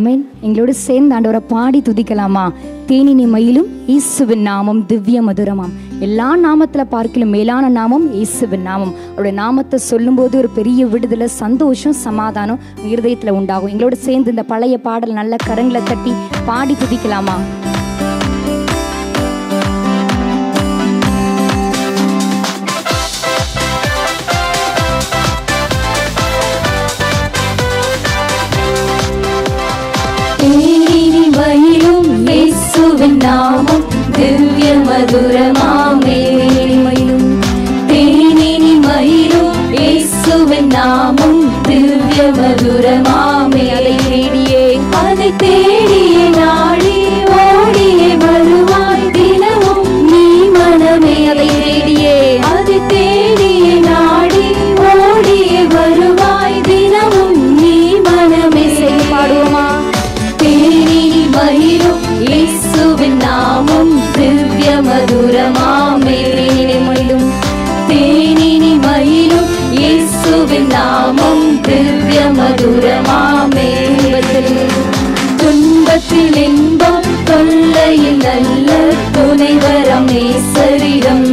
அமேன் எங்களோடு சேர்ந்து ஆண்டவரை பாடி துதிக்கலாமா? தேனினி மயிலும் இயேசுவின் நாமம் திவ்ய மதுரமாம் எல்லா நாமத்தில் பார்க்கலும் மேலான நாமம் இயேசுவின் நாமம். அவருடைய நாமத்தை சொல்லும்போது ஒரு பெரிய விடுதலை சந்தோஷம் சமாதானம் இருதயத்தில் உண்டாகும். எங்களோட சேர்ந்து இந்த பழைய பாடல் நல்ல கரங்களை தட்டி பாடி துதிக்கலாமா? नाम दिव्यमधुरमा நல்ல துணைவரம் நேசரிடம்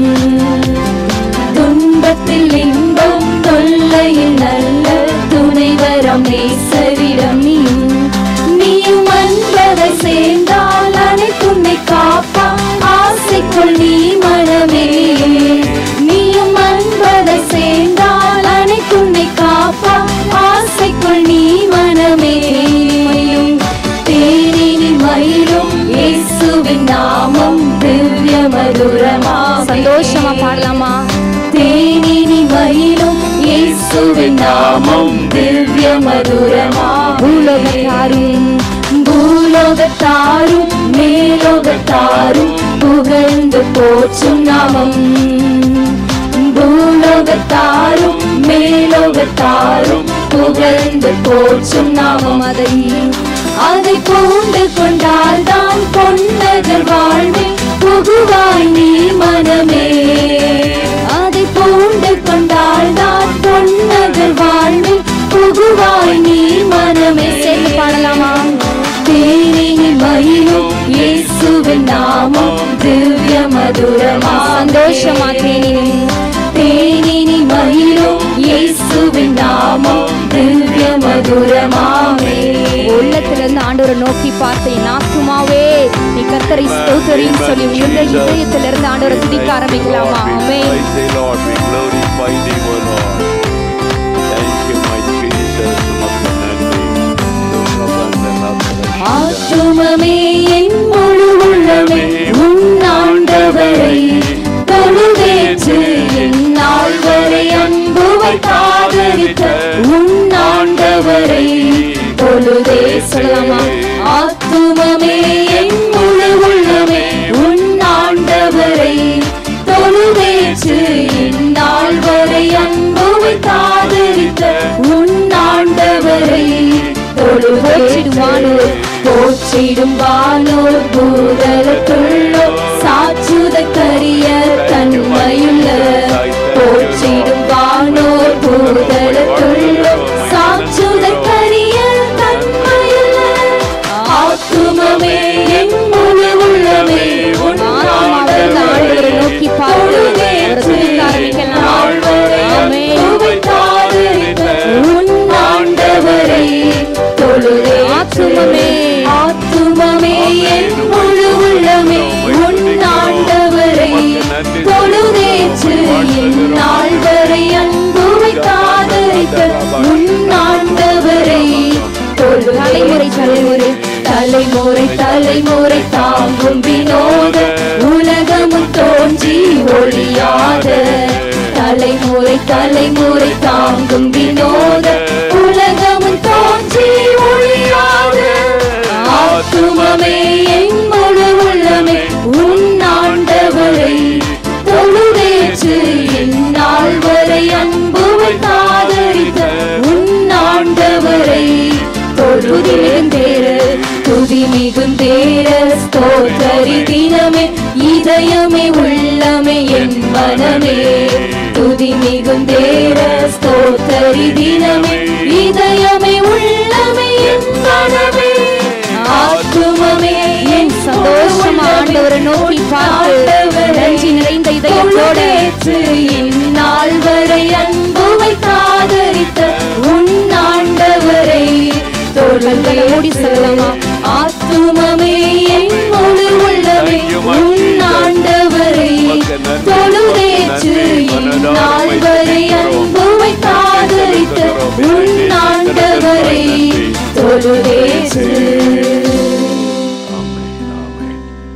நாமம் திவ்ய மதுரமா? சந்தோஷமா பாடலாமா? தேனினி மயிலும் இயேசுவின் நாமம் திவ்ய மதுரமா? பூலோகத்தாரும். பூலோகத்தாரும் மேலோகத்தாரும் புகழ்ந்து போற்றும் நாமம். பூலோகத்தாரும் மேலோகத்தாரும் புகழ்ந்து போற்றும் நாமம். அதை அதை பூண்டு கொண்டால் தான் பொன்னகர் வாழ்வில் புகுவாய் நீ மனமே. அதை பூண்டு கொண்டால் தான் பொன்னகர் வாழ்வில் புகுவாய் நீ மனமே. சேர்ந்து பாடலாமா? தேனினி மயிலும் இயேசுவின் நாமம் திவ்ய மதுரமா சந்தோஷமா தேனினி தேனினி மயிலும் இயேசுவின் நாமம் நோக்கி பார்த்த என் ஆத்துமாவே நீ கத்தரை ஸ்தோத்தரின்னு சொல்லி உள்ள இதயத்துல இருந்து ஆண்டவரை துதிக்க ஆரம்பிக்கலாமா? நன்றி. ஆத்துமமே என் முழு உள்ளமே உன் ஆண்டவரை தொழுதேற்று என் நாள் வரை அன்புவை காதலித்த உன் ஆண்டவரை தொழுதே தொழுதேற்றிடுவானோர் போற்றிடும் வானோர் பூதலத்துள்ளோர் சாச்சுத கரிய தன்மையுள்ள போற்றிடும் வானோர் பூதலத்துள்ளோர் சாச்சுத கரிய தன்மையுள்ள ஆத்துமமே என் முழு உள்ளமே உன் நோக்கி பார்த்து ஆத்துமமே. ஆத்துமமே என் முழு உள்ளமே. உன் ஆண்டவரை தொழுதேற்று என் நாள் வரை அன்புவை காதலித்த உன் ஆண்டவரை தலைமுறை தலைமுறை தலைமுறை தலைமுறை தாங்கும் வினோத. உலகமும் தோன்றி ஒளியாத. தலைமுறை தலைமுறை தாங்கும் தேர ஸ்தோத்தரி தினமே இதயமே உள்ளமே என் மனமே. துதி மிகும் தேர ஸ்தோத்தரி தினமே இதயமே உள்ளமே என் மனமே. ஆத்துமமே என் சந்தோஷம் ஆண்டவரை நோக்கி பார்த்து நன்றி நிறைந்த இதயத்தோட இந்நாள் வரை அன்பு வைத்தாதரித்த உன் ஆண்டவரை. தோழர்களை ஓடி செல்லலாம் ஆத்துமா தொழுதேற்று இந்நாள் வரை அன்புவை வைத்தாதரித்த உன் ஆண்டவரை தொழுதேற்று.